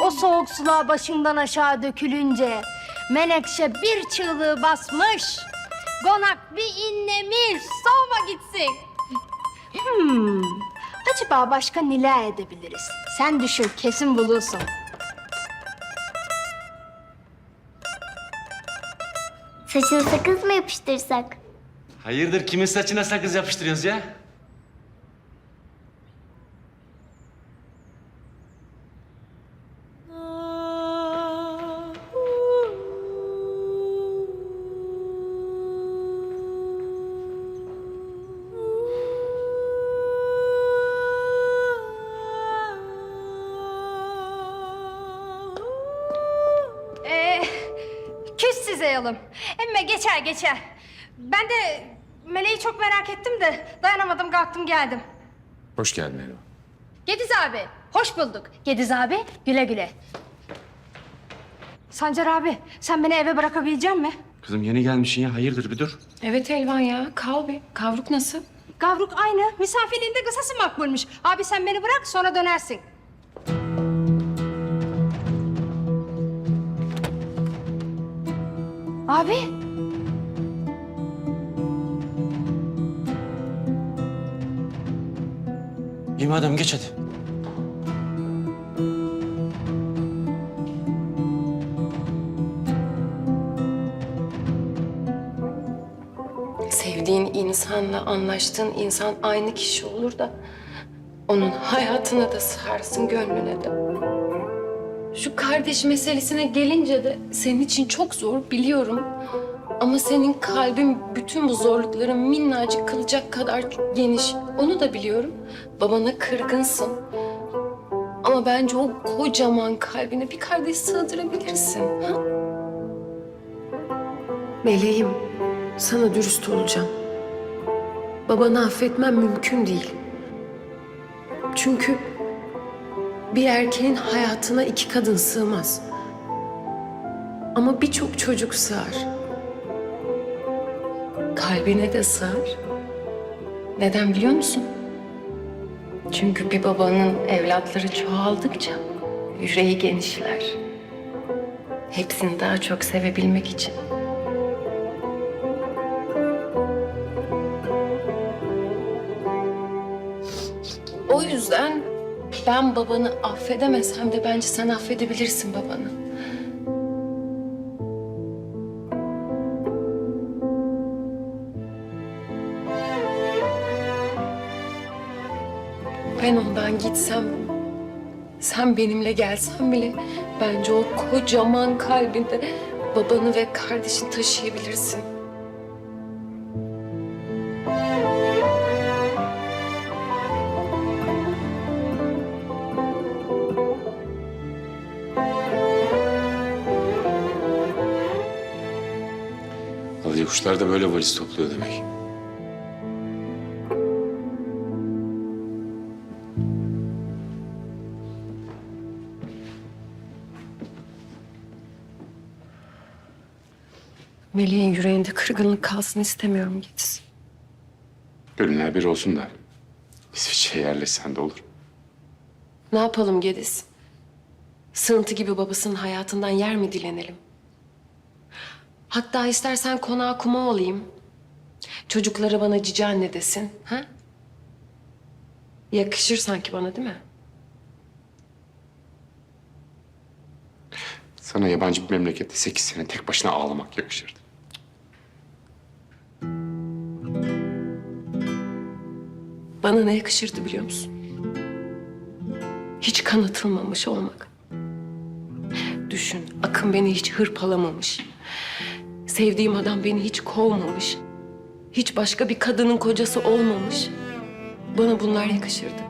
O soğuk sular başından aşağı dökülünce Menekşe bir çığlığı basmış. Konak bir inlemiş. Soğuma gitsin. Hmm. Acaba başka neler edebiliriz? Sen düşün, kesin bulursun. Saçına sakız mı yapıştırsak? Hayırdır kimin saçına sakız yapıştırıyorsunuz ya? Yolum. Emme geçer geçer. Ben de Meleği çok merak ettim de dayanamadım kalktım geldim. Hoş geldin Elva. Gediz abi, hoş bulduk. Gediz abi, güle güle. Sancar abi, sen beni eve bırakabilecek misin? Kızım yeni gelmişsin ya hayırdır bir dur. Evet Elvan ya. Kal bir. Kavruk nasıl? Gavruk aynı, misafirliğinde kısası makbulmuş. Abi sen beni bırak, sonra dönersin. Abi, İyi madem geç hadi. Sevdiğin insanla anlaştığın insan aynı kişi olur da... ...onun hayatına da sığarsın, gönlüne de. Şu kardeş meselesine gelince de senin için çok zor biliyorum. Ama senin kalbin bütün bu zorlukları minnacık kılacak kadar geniş. Onu da biliyorum. Babana kırgınsın. Ama bence o kocaman kalbine bir kardeş sığdırabilirsin. Ha? Meleğim, sana dürüst olacağım. Babanı affetmem mümkün değil. Çünkü bir erkeğin hayatına iki kadın sığmaz. Ama birçok çocuk sığar. Kalbine de sığar. Neden biliyor musun? Çünkü bir babanın evlatları çoğaldıkça yüreği genişler. Hepsini daha çok sevebilmek için. Ben babanı affedemesem de bence sen affedebilirsin babanı. Ben ondan gitsem, sen benimle gelsen bile bence o kocaman kalbinde babanı ve kardeşini taşıyabilirsin. Kuşlar da böyle valiz topluyor demek. Melih'in yüreğinde kırgınlık kalsın istemiyorum Gediz. Gönüller bir olsun da. İsviçre'ye yerleşsen de olur. Ne yapalım Gediz? Sığıntı gibi babasının hayatından yer mi dilenelim? Hatta istersen konağa kuma olayım. Çocukları bana cici anne desin. Ha? Yakışır sanki bana değil mi? Sana yabancı bir memlekette sekiz sene tek başına ağlamak yakışırdı. Bana ne yakışırdı biliyor musun? Hiç kanatılmamış olmak. Düşün, Akın beni hiç hırpalamamış. Sevdiğim adam beni hiç kovmamış. Hiç başka bir kadının kocası olmamış. Bana bunlar yakışırdı.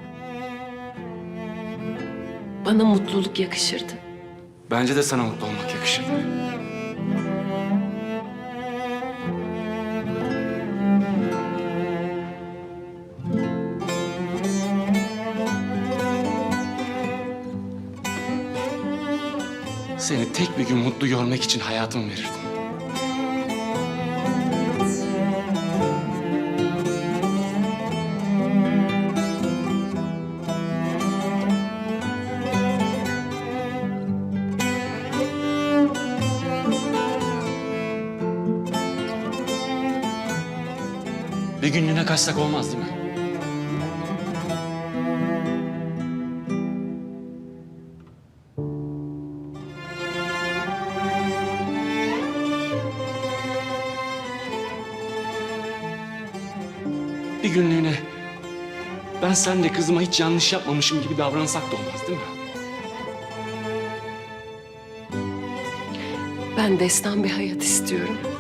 Bana mutluluk yakışırdı. Bence de sana mutlu olmak yakışırdı. Seni tek bir gün mutlu görmek için hayatımı verirdim. Kaçsak olmaz değil mi? Bir günlüğüne ben sen de kızıma hiç yanlış yapmamışım gibi davransak da olmaz değil mi? Ben destan bir hayat istiyorum.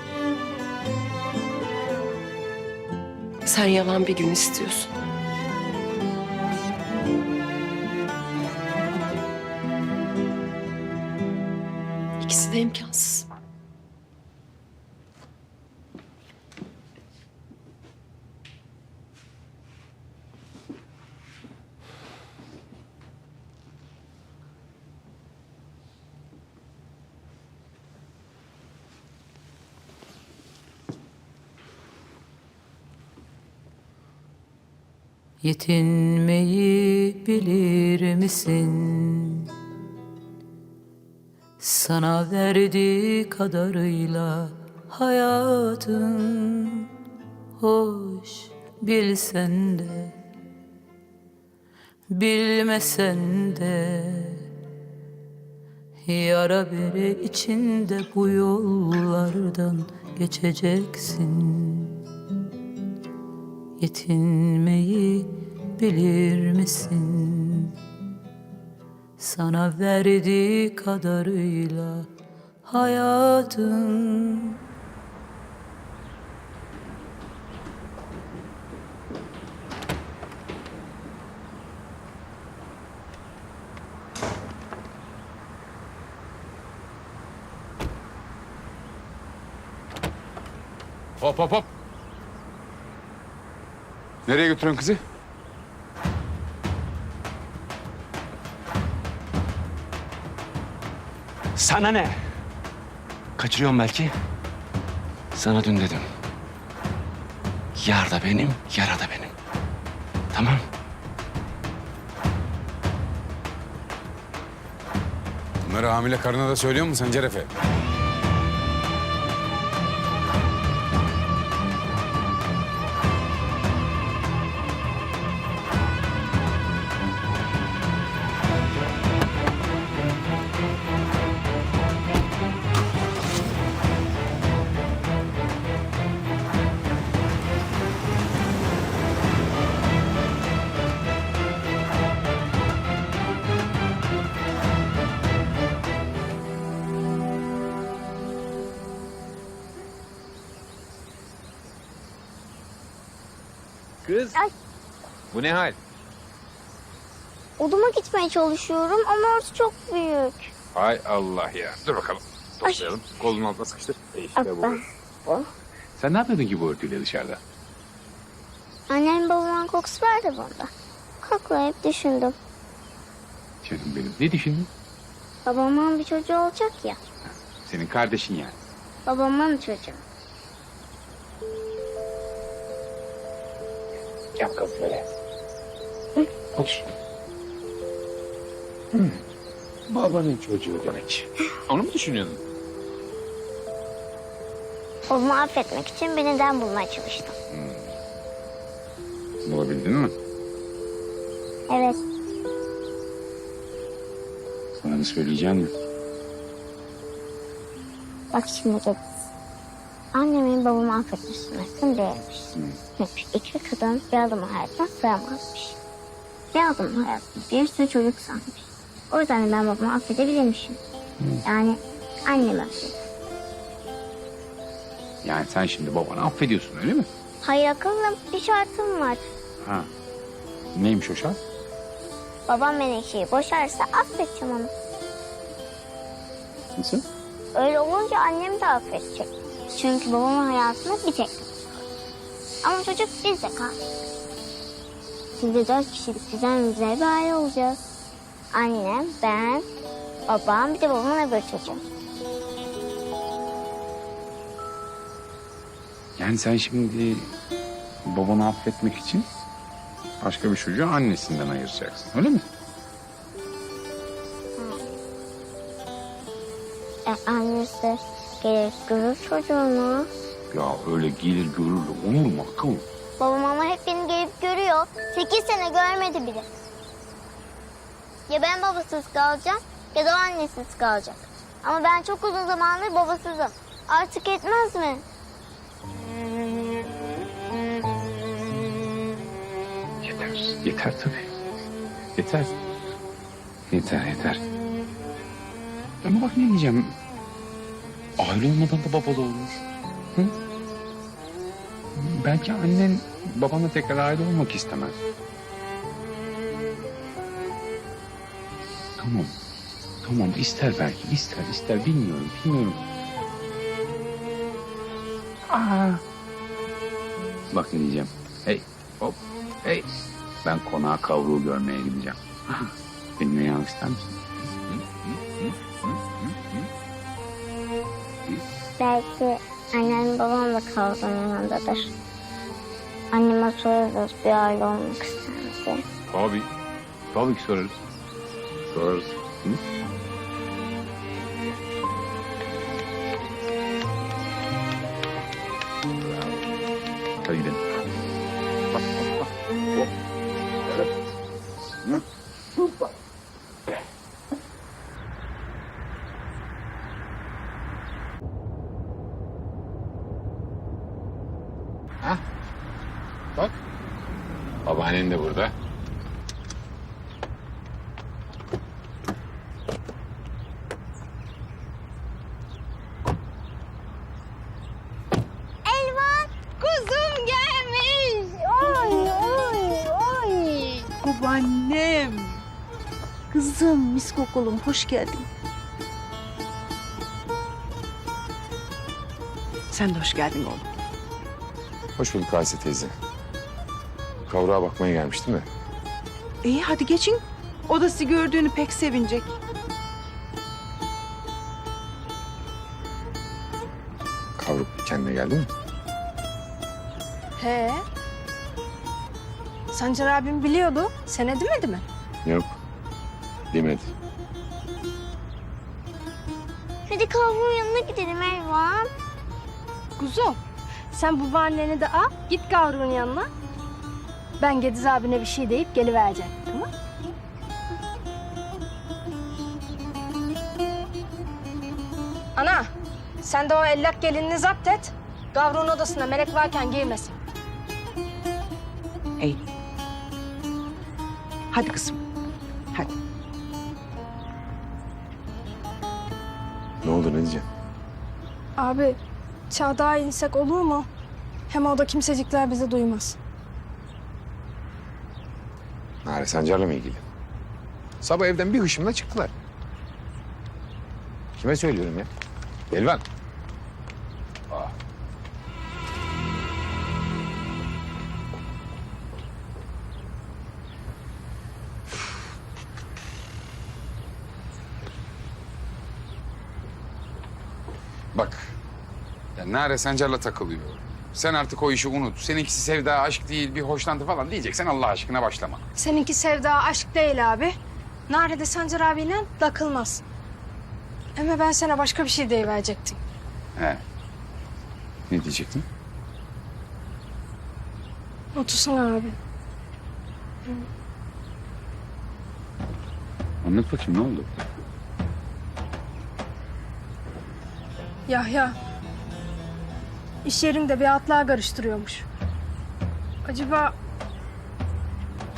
Sen yalan bir gün istiyorsun. İkisi de imkansız. Yetinmeyi bilir misin? Sana verdiği kadarıyla hayatın hoş bilsen de bilmesen de yara bere içinde bu yollardan geçeceksin. Yetinmeyi bilir misin? Sana verdiği kadarıyla hayatın Hop hop hop. Nereye götürüyorsun kızı? Sana ne? Kaçırıyorum belki. Sana dün dedim. Yar da benim, yara da benim. Tamam. Bunları hamile karına da söylüyor musun Sencer Kız. Ay. Bu ne hal? Oduma gitmeye çalışıyorum ama orası çok büyük. Hay Allah ya. Dur bakalım. Toplayalım. Kolun altına sıkıştır. İşte bu. Bu. Sen ne yapıyordun ki bu örtüyle dışarıda? Annem babamın kokusu vardı burada. Koklayıp düşündüm. Canım benim. Ne düşündün? Babamın bir çocuğu olacak ya. Senin kardeşin yani. Babamın çocuğu. Yap kız böyle. Otur. Babanın çocuğu demek. Onu mu düşünüyordun? Babamı affetmek için bir neden bulmaya çalıştım. Bulabildin mi? Evet. Sana söyleyeceğim mi? Bak şimdi git. Annemin babamı affetmesini değilmiş. Çünkü iki kadın bir adamın hayatına sığamazmış. Bir adamın hayatında bir sürü çocuk sanmış. O yüzden de ben babamı affedebilirmişim. Yani annemi affet. Yani sen şimdi babanı affediyorsun öyle mi? Hayır akıllım bir şartım var. Ha. Neymiş o şart? Babam Menekşe'yi boşarsa affedeceğim onu. Nasıl? Öyle olunca annem de affedecek. Çünkü babamın hayatında bir tek. Ama çocuk bizde kaldı. Biz de dört kişilik güzel güzel bir aile olacağız. Annem, ben, babam bir de babamın öbür çocuğu. Yani sen şimdi babanı affetmek için başka bir çocuğu annesinden ayıracaksın öyle mi? E, annesi gelir görür çocuğunu. Ya öyle gelir görür de olur mu akıl? Babam ama hep beni gelip görüyor. Sekiz sene görmedi bile. Ya ben babasız kalacağım ya da o annesiz kalacak. Ama ben çok uzun zamandır babasızım. Artık etmez mi? Yeter, yeter tabii. Yeter. Yeter, yeter. Ama bak ne diyeceğim. Aile olmadan da babalı olmuş. Hı? Belki annen babanla tekrar aile olmak istemez. Tamam. Tamam ister belki ister ister bilmiyorum bilmiyorum. Aa. Bak ne diyeceğim. Hey hop hey. Ben konağa kavruğu görmeye gideceğim. Benimle yanmak ister misin? Belki annem babam da kavganın yanındadır. Anneme sorarız bir aile olmak ister diye. Tabii. Tabii ki sorarız. Sorarız. Hı? Ha? Bak. Babaannen de burada. Elvan! Kuzum gelmiş! Oy oy oy! Babaannem. Kızım, mis kokulum, hoş geldin. Sen de hoş geldin oğlum. Hoş bulduk Ayşe teyze. Kavruğa bakmaya gelmiştim de. İyi hadi geçin. O da sizi gördüğünü pek sevinecek. Kavruk kendine geldi mi? He. Sancar abim biliyordu. Sen demedi mi? Yok. Demedi. Hadi kavrun yanına gidelim Elvan. Kuzum, sen babaanneni de al, git Gavru'nun yanına. Ben Gediz abine bir şey deyip gelivereceğim, tamam? Ana, sen de o ellak gelinini zapt et. Gavru'nun odasına melek varken giymesin. İyi. Hadi kızım. Hadi. Ne oldu ne diyeceğim? Abi, çağdağa insek olur mu? Hem orada kimsecikler bizi duymaz. Nare Sancar'la mı ilgili? Sabah evden bir hışımla çıktılar. Kime söylüyorum ya? Elvan. Ya Nare Sencer'le takılıyor. Sen artık o işi unut. Seninkisi sevda, aşk değil, bir hoşlantı falan diyeceksen Allah aşkına başlama. Seninki sevda aşk değil abi. Narede Sancar abiyle takılmaz. Ama ben sana başka bir şey deyiverecektim. He. Ne diyecektin? Otursana abi. Anlat bakayım ne oldu? Yahya. İş yerinde bir atlığa karıştırıyormuş. Acaba...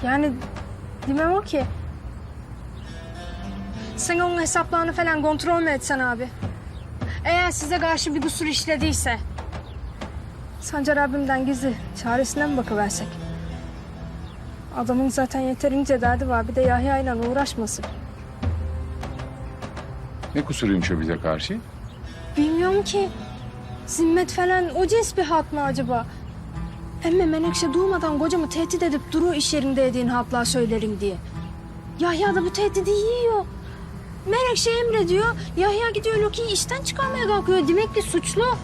Yani demem o ki. Sen onun hesaplarını falan kontrol mü etsen abi? Eğer size karşı bir kusur işlediyse... Sancar abimden gizli çaresine mi bakıversek? Adamın zaten yeterince derdi var. Bir de Yahya ile uğraşmasın. Ne kusuruymuş o bize karşı? Bilmiyorum ki. Zimmet falan o cins bir hat mı acaba? Emme Menekşe durmadan kocamı tehdit edip duru iş yerinde yediğin hatlar söylerim diye. Yahya da bu tehdidi yiyor. Menekşe emrediyor. Yahya gidiyor Loki'yi işten çıkarmaya kalkıyor. Demek ki suçlu.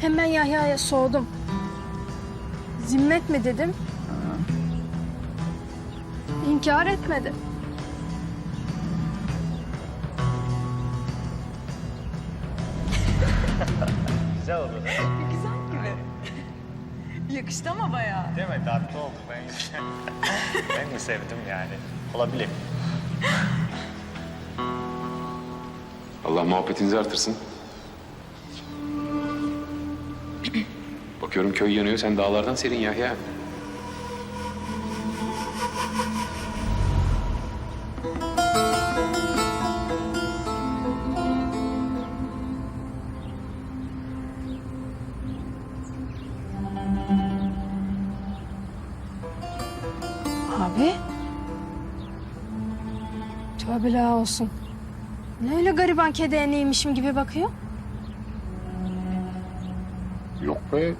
Hemen Yahya'ya sordum. Zimmet mi dedim. İnkar etmedi. Yakıştı ama bayağı. Değil mi? Tatlı oldu. Ben, ben de sevdim yani. Olabilir. Allah muhabbetinizi artırsın. Bakıyorum köy yanıyor, sen dağlardan serin Yahya. Tövbeler olsun. Ne öyle gariban kedi eneymişim gibi bakıyor? Yok be.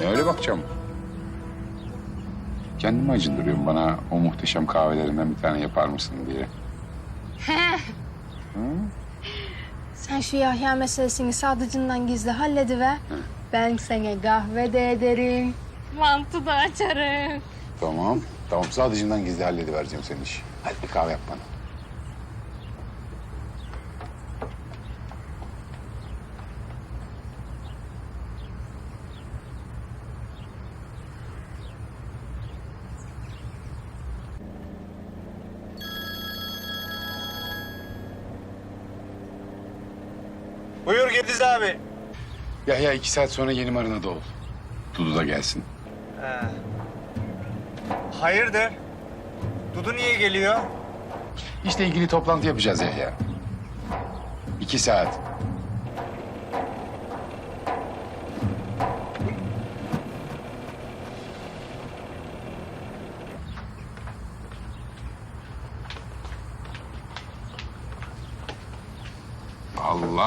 Ne öyle bakacağım? Kendimi acındırıyorum bana o muhteşem kahvelerinden bir tane yapar mısın diye. Sen şu Yahya meselesini sadıcından gizli hallediver. Ben sana kahve de ederim. Mantı da açarım. Tamam. Tamam sadece gizli halledivereceğim senin işi. Hadi bir kahve yap bana. Buyur Gediz abi. Yahya iki saat sonra yeni marinada ol. Dudu da gelsin. Ha. Hayırdır? Dudu niye geliyor? İşle ilgili toplantı yapacağız Yahya. İki saat.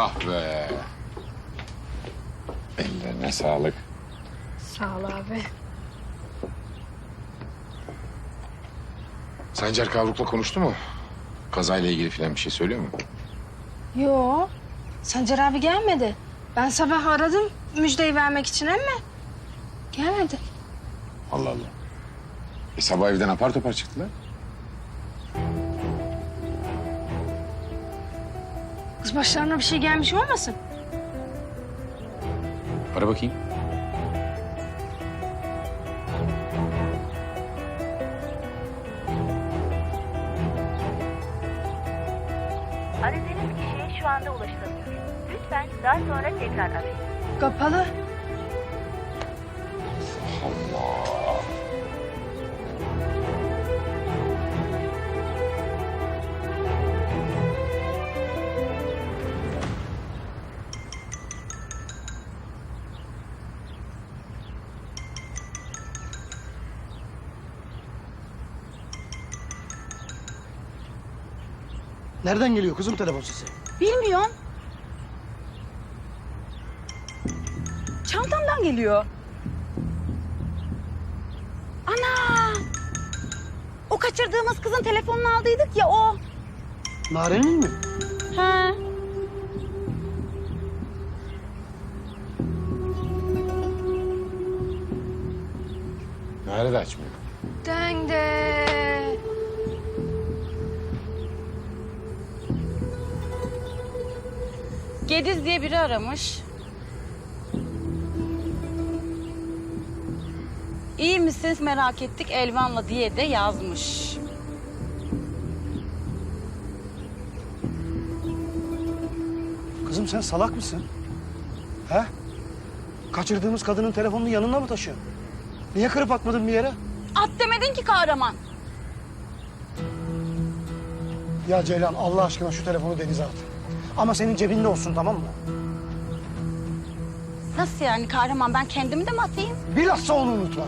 Allah be. Ellerine sağlık. Sağ ol abi. Sancar Kavruk'la konuştu mu? Kazayla ilgili falan bir şey söylüyor mu? Yo. Sancar abi gelmedi. Ben sabah aradım müjdeyi vermek için ama gelmedi. Allah Allah. E sabah evden apar topar çıktılar. Kız başlarına bir şey gelmiş olmasın? Ara bakayım. Aradığınız kişiye şu anda ulaşılamıyor. Lütfen daha sonra tekrar arayın. Kapalı. Nereden geliyor kızım telefon sesi? Bilmiyorum. Çantamdan geliyor. Ana! O kaçırdığımız kızın telefonunu aldıydık ya o. Narenin mi? Ha. Nerede açmıyor? Denge. Gediz diye biri aramış. İyi misiniz merak ettik Elvan'la diye de yazmış. Kızım sen salak mısın? He? Kaçırdığımız kadının telefonunu yanında mı taşıyorsun? Niye kırıp atmadın bir yere? At demedin ki kahraman. Ya Ceylan Allah aşkına şu telefonu denize at. Ama senin cebinde olsun tamam mı? Nasıl yani kahraman ben kendimi de mi atayım? Bilhassa onu unutma.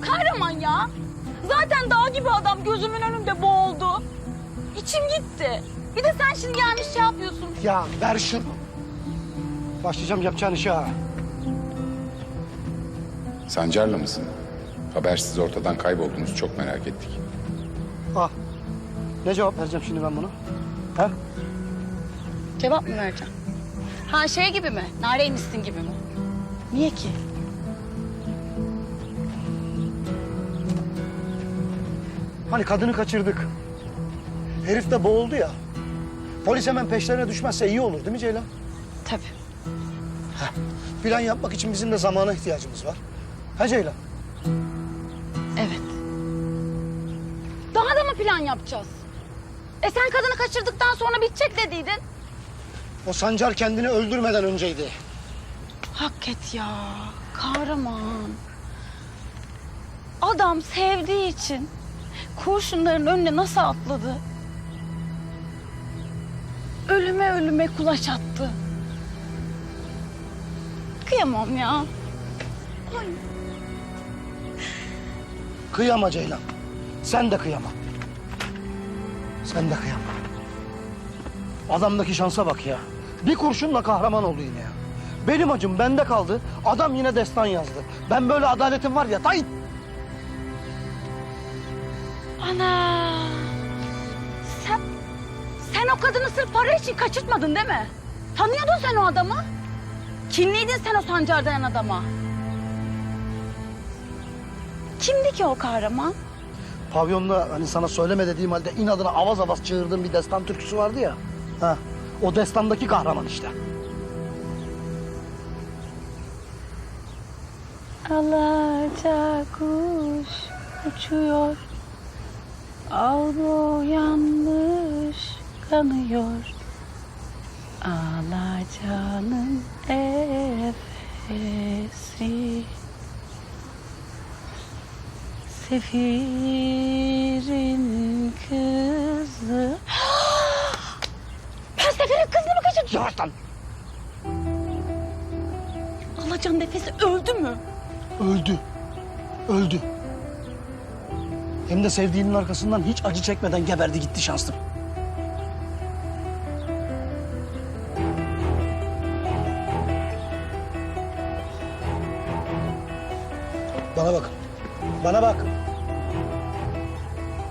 Kahraman ya. Zaten dağ gibi adam gözümün önünde boğuldu. İçim gitti. Bir de sen şimdi gelmiş şey yapıyorsun. Ya ver şunu. Başlayacağım yapacağın işe ha. Sancar'la mısın? Habersiz ortadan kayboldunuz çok merak ettik. Ah. Ne cevap vereceğim şimdi ben buna? He? Cevap mı vereceğim? Ha şey gibi mi? Nareymişsin gibi mi? Niye ki? Hani kadını kaçırdık. Herif de boğuldu ya. Polis hemen peşlerine düşmezse iyi olur değil mi Ceylan? Tabii. plan yapmak için bizim de zamana ihtiyacımız var. Ha Ceylan? Evet. Daha da mı plan yapacağız? E sen kadını kaçırdıktan sonra bitecek dediydin. O Sancar kendini öldürmeden önceydi. Hak et ya. Kahraman. Adam sevdiği için kurşunların önüne nasıl atladı? Ölüme ölüme kulaç attı. Kıyamam ya. Ay. Kıyama Ceylan. Sen de kıyama. Sen de kıyama. Adamdaki şansa bak ya. Bir kurşunla kahraman oldu yine ya. Benim acım bende kaldı. Adam yine destan yazdı. Ben böyle adaletim var ya. Tay Ana! Sen, sen o kadını sırf para için kaçırtmadın değil mi? Tanıyordun sen o adamı. Kimliydin sen o Sancar denen adama? Kimdi ki o kahraman? Pavyonda hani sana söyleme dediğim halde inadına avaz avaz çığırdığım bir destan türküsü vardı ya. Ha, o destandaki kahraman işte. Alaca kuş uçuyor. Avlu yanmış kanıyor. Alacanın efesi. Sefirin kızı. ben Sefir'in kızını mı kaçırdım? Yavaş lan. Alacan nefesi öldü mü? Öldü. Öldü. Hem de sevdiğinin arkasından hiç acı çekmeden geberdi gitti şanslım. Bana bak. Bana bak.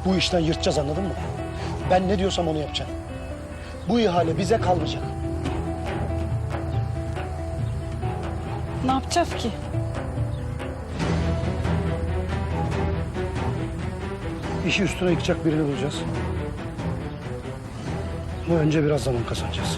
Bu işten yırtacağız anladın mı? Ben ne diyorsam onu yapacağım. Bu ihale bize kalmayacak. Ne yapacağız ki? İşi üstüne yıkacak birini bulacağız. Ama önce biraz zaman kazanacağız.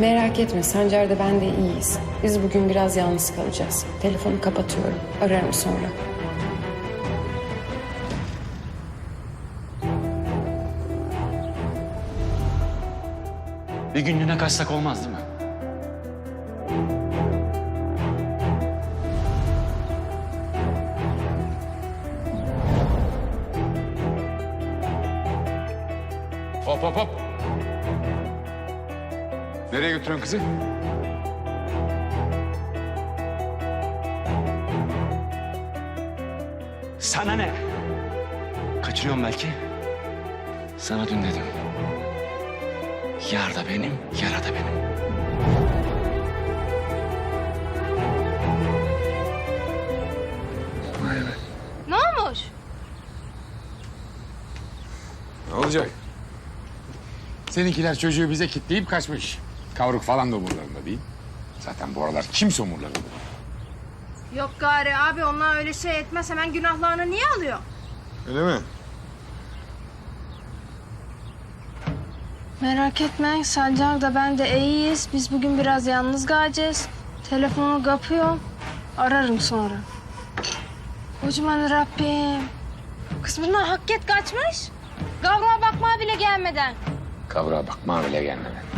Merak etme Sancar ben de iyiyiz. Biz bugün biraz yalnız kalacağız. Telefonu kapatıyorum. Ararım sonra. Bir günlüğüne kaçsak olmaz değil mi? Hop hop hop. Nereye götürüyorsun kızı? Sana ne? Kaçırıyorum belki. Sana dün dedim. Yar da benim, yara da benim. Ne olmuş? Ne olacak? Seninkiler çocuğu bize kitleyip kaçmış. Kavruk falan da umurlarında değil. Zaten bu aralar kimse umurlarında değil. Yok gari abi onlar öyle şey etmez hemen günahlarını niye alıyor? Öyle mi? Merak etme Sancar da ben de iyiyiz. Biz bugün biraz yalnız kalacağız. Telefonu kapıyorum. Ararım sonra. Kocaman Rabbim. Kız bundan hakket kaçmış. Kavruğa bakmaya bile gelmeden. Kavrağa bakma bile gelmeden.